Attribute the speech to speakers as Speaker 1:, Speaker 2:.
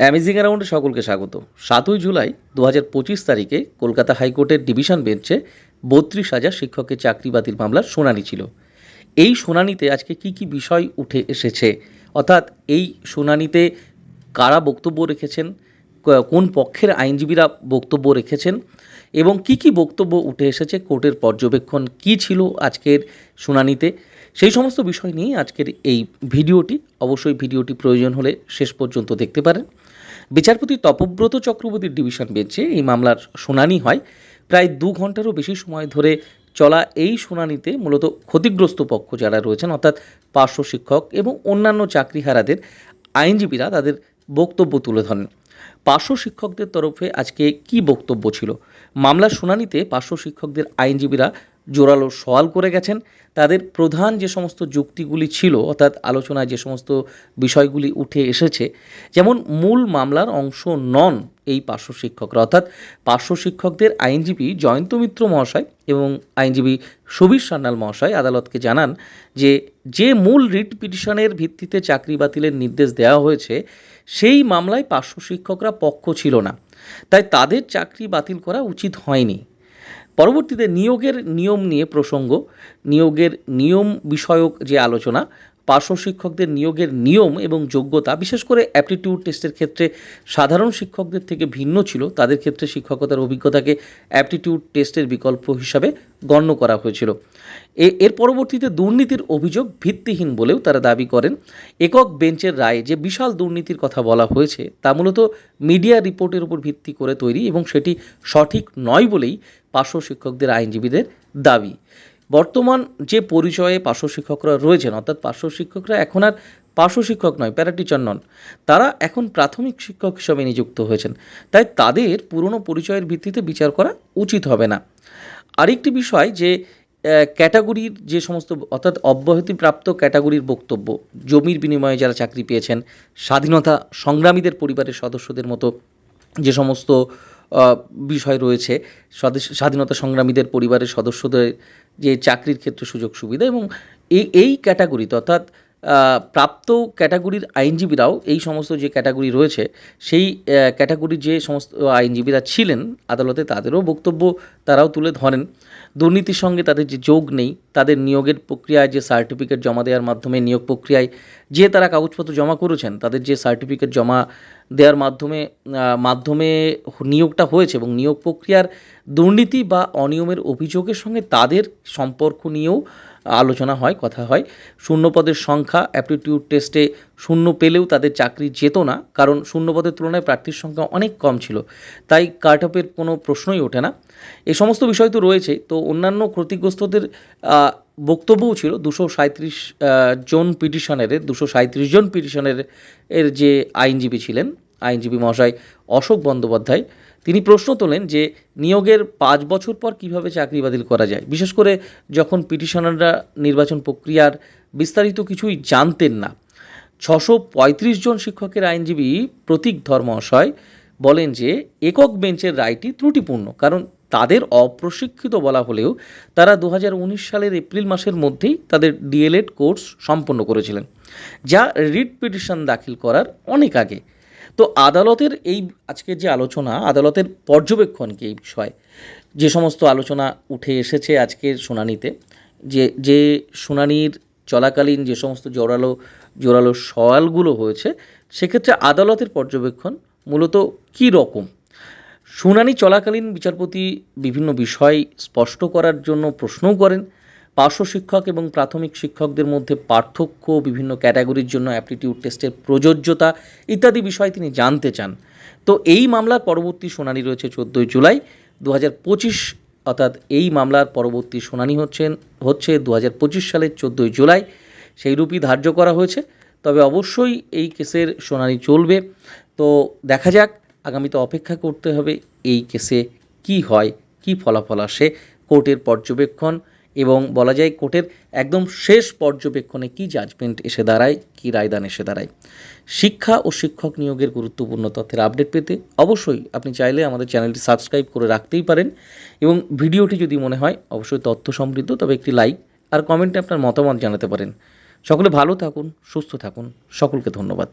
Speaker 1: Amazing অ্যারাউন্ডে সকলকে স্বাগত। সাতই জুলাই দু হাজার পঁচিশ তারিখে কলকাতা হাইকোর্টের ডিভিশন বেঞ্চে বত্রিশ হাজার শিক্ষকের চাকরি বাতিল মামলার শুনানি ছিল। এই শুনানিতে আজকে কি কি বিষয় উঠে এসেছে? অর্থাৎ এই শুনানিতে কারা বক্তব্য রেখেছেন? কোন পক্ষের আইনজীবীরা বক্তব্য রেখেছেন? এবং কি কি বক্তব্য উঠে এসেছে? কোর্টের পর্যবেক্ষণ কি ছিল আজকের শুনানিতে? সেই সমস্ত বিষয় নিয়ে আজকের এই ভিডিওটি। অবশ্যই ভিডিওটি প্রয়োজন হলে শেষ পর্যন্ত দেখতে পারেন। বিচারপতি তপব্রত চক্রবর্তীর ডিভিশন বেঞ্চে এই মামলার শুনানি হয়। প্রায় দু ঘন্টারও বেশি সময় ধরে চলা এই শুনানিতে মূলত ক্ষতিগ্রস্ত পক্ষ যারা রয়েছেন, অর্থাৎ পার্শ্ব শিক্ষক এবং অন্যান্য চাকরিহারাদের আইনজীবীরা তাদের বক্তব্য তুলে ধরেন। পার্শ্ব শিক্ষকদের তরফে আজকে কি বক্তব্য ছিল? মামলার শুনানিতে পার্শ্ব শিক্ষকদের আইনজীবীরা জোরালো সওয়াল করে গেছেন। তাদের প্রধান যে সমস্ত যুক্তিগুলি ছিল, অর্থাৎ আলোচনায় যে সমস্ত বিষয়গুলি উঠে এসেছে, যেমন মূল মামলার অংশ নন এই পার্শ্ব শিক্ষকরা, অর্থাৎ পার্শ্ব শিক্ষকদের আইনজীবী জয়ন্ত মিত্র মহাশয় এবং আইনজীবী সুবীর সান্যাল মহাশয় আদালতকে জানান যে যে মূল রিট পিটিশনের ভিত্তিতে চাকরি বাতিলের নির্দেশ দেওয়া হয়েছে, সেই মামলায় পার্শ্ব শিক্ষকরা পক্ষ ছিল না। তাই তাদের চাকরি বাতিল করা উচিত হয়নি। পরবর্তীতে নিয়োগের নিয়ম নিয়ে প্রসঙ্গ নিয়োগের নিয়ম বিষয়ক যে আলোচনা পার্শ্ব শিক্ষকদের নিয়োগের নিয়ম এবং যোগ্যতা, বিশেষ করে অ্যাপটিটিউড টেস্টের ক্ষেত্রে সাধারণ শিক্ষকদের থেকে ভিন্ন ছিল। তাদের ক্ষেত্রে শিক্ষকতার অভিজ্ঞতাকে অ্যাপটিটিউড টেস্টের বিকল্প হিসাবে গণ্য করা হয়েছিল। এর পরবর্তীতে দুর্নীতির অভিযোগ ভিত্তিহীন বলেও তারা দাবি করেন। একক বেঞ্চের রায়ে যে বিশাল দুর্নীতির কথা বলা হয়েছে, তা মূলত মিডিয়া রিপোর্টের উপর ভিত্তি করে তৈরি এবং সেটি সঠিক নয় বলেই পার্শ্ব শিক্ষকদের আইনজীবীদের দাবি। বর্তমান যে পরিচয়ে পার্শ্ব শিক্ষকরা রয়েছেন, অর্থাৎ পার্শ্ব শিক্ষকরা এখন আর পার্শ্ব শিক্ষক নয় প্যারাটিচার নন, তারা এখন প্রাথমিক শিক্ষক হিসাবে নিযুক্ত হয়েছেন। তাই তাদের পুরনো পরিচয়ের ভিত্তিতে বিচার করা উচিত হবে না। আরেকটি বিষয় যে ক্যাটাগরির যে সমস্ত, অর্থাৎ অব্যাহতিপ্রাপ্ত ক্যাটাগরির বক্তব্য, জমির বিনিময়ে যারা চাকরি পেয়েছেন, স্বাধীনতা সংগ্রামীদের পরিবারের সদস্যদের মতো যে সমস্ত বিষয় রয়েছে। স্বাধীনতা সংগ্রামীদের পরিবারের সদস্যদের যে চাকরির ক্ষেত্রে সুযোগ সুবিধা এবং এই এই ক্যাটাগরিতে অর্থাৎ প্রাপ্ত ক্যাটাগরির আইনজীবীরাও এই সমস্ত যে ক্যাটাগরি রয়েছে, সেই ক্যাটাগরির যে সমস্ত আইনজীবীরা ছিলেন আদালতে তাদেরও বক্তব্য তারাও তুলে ধরেন। দুর্নীতির সঙ্গে তাদের যে যোগ নেই, তাদের নিয়োগের প্রক্রিয়ায় যে সার্টিফিকেট জমা দেওয়ার মাধ্যমে নিয়োগ প্রক্রিয়ায় যে তারা কাগজপত্র জমা করেছেন, তাদের যে সার্টিফিকেট জমা দেওয়ার মাধ্যমে মাধ্যমে নিয়োগটা হয়েছে এবং নিয়োগ প্রক্রিয়ার দুর্নীতি বা অনিয়মের অভিযোগের সঙ্গে তাদের সম্পর্ক নিয়েও আলোচনা হয়, কথা হয়। শূন্যপদের সংখ্যা অ্যাপটিটিউড টেস্টে শূন্য পেলেও তাদের চাকরি যেত না, কারণ শূন্যপদের তুলনায় প্রার্থীর সংখ্যা অনেক কম ছিল। তাই কাট অফের কোনো প্রশ্নই ওঠে না। এ সমস্ত বিষয় তো রয়েছে, তো অন্যান্য ক্ষতিগ্রস্তদের বক্তব্যও ছিল দুশো সাঁত্রিশ জন পিটিশনের দুশো সাঁত্রিশ জন পিটিশনের এর যে আইনজীবী ছিলেন, আইনজীবী মহাশয় অশোক বন্দ্যোপাধ্যায় তিনি প্রশ্ন তোলেন যে নিয়োগের পাঁচ বছর পর কীভাবে চাকরি বাতিল করা যায়? বিশেষ করে যখন পিটিশনাররা নির্বাচন প্রক্রিয়ার বিস্তারিত কিছুই জানতেন না। ছশো পঁয়ত্রিশ জন শিক্ষকের আইনজীবী প্রতীক ধর মহাশয় বলেন যে একক বেঞ্চের রায়টি ত্রুটিপূর্ণ, কারণ তাদের অপ্রশিক্ষিত বলা হলেও তারা দু হাজার উনিশ সালের এপ্রিল মাসের মধ্যেই তাদের ডিএলএড কোর্স সম্পন্ন করেছিলেন, যা রিট পিটিশন দাখিল করার অনেক আগে। তো আদালতের এই আজকের যে আলোচনা, আদালতের পর্যবেক্ষণ কি এই বিষয়ে? যে সমস্ত আলোচনা উঠে এসেছে আজকের শুনানিতে, যে যে শুনানির চলাকালীন যে সমস্ত জোরালো জোরালো সওয়ালগুলো হয়েছে, সেক্ষেত্রে আদালতের পর্যবেক্ষণ মূলত কী রকম? শুনানি চলাকালীন বিচারপতি বিভিন্ন বিষয় স্পষ্ট করার জন্য প্রশ্নও করেন পার্শ্ব শিক্ষক এবং প্রাথমিক শিক্ষকদের মধ্যে পার্থক্য, বিভিন্ন ক্যাটাগরির জন্য অ্যাপটিটিউড টেস্টের প্রযোজ্যতা ইত্যাদি বিষয় তিনি জানতে চান। তো এই মামলার পরবর্তী শুনানি রয়েছে চোদ্দোই জুলাই। দু হাজার পঁচিশ অর্থাৎ এই মামলার পরবর্তী শুনানি হচ্ছেন, হচ্ছে দু হাজার পঁচিশ সালের চোদ্দোই জুলাই। সেই রূপই ধার্য করা হয়েছে। তবে অবশ্যই এই কেসের শুনানি চলবে। তো দেখা যাক, আগামীতে অপেক্ষা করতে হবে এই কেসে কি হয়, কি ফলাফল আসে কোর্টের পর্যবেক্ষণ। এবং বলা যায় কোর্টের একদম শেষ পর্যবেক্ষণে কি জাজমেন্ট এসে দাঁড়ায়, কি রায়দান এসে দাঁড়ায়। শিক্ষা ও শিক্ষক নিয়োগের গুরুত্বপূর্ণ তথ্যের আপডেট পেতে অবশ্যই আপনি চাইলে আমাদের চ্যানেলটি সাবস্ক্রাইব করে রাখতেই পারেন এবং ভিডিওটি যদি মনে হয়, অবশ্যই তথ্য সমৃদ্ধ, তবে একটি লাইক আর কমেন্টে আপনার মতামত জানাতে পারেন। সকলে ভালো থাকুন, সুস্থ থাকুন, সকলকে ধন্যবাদ।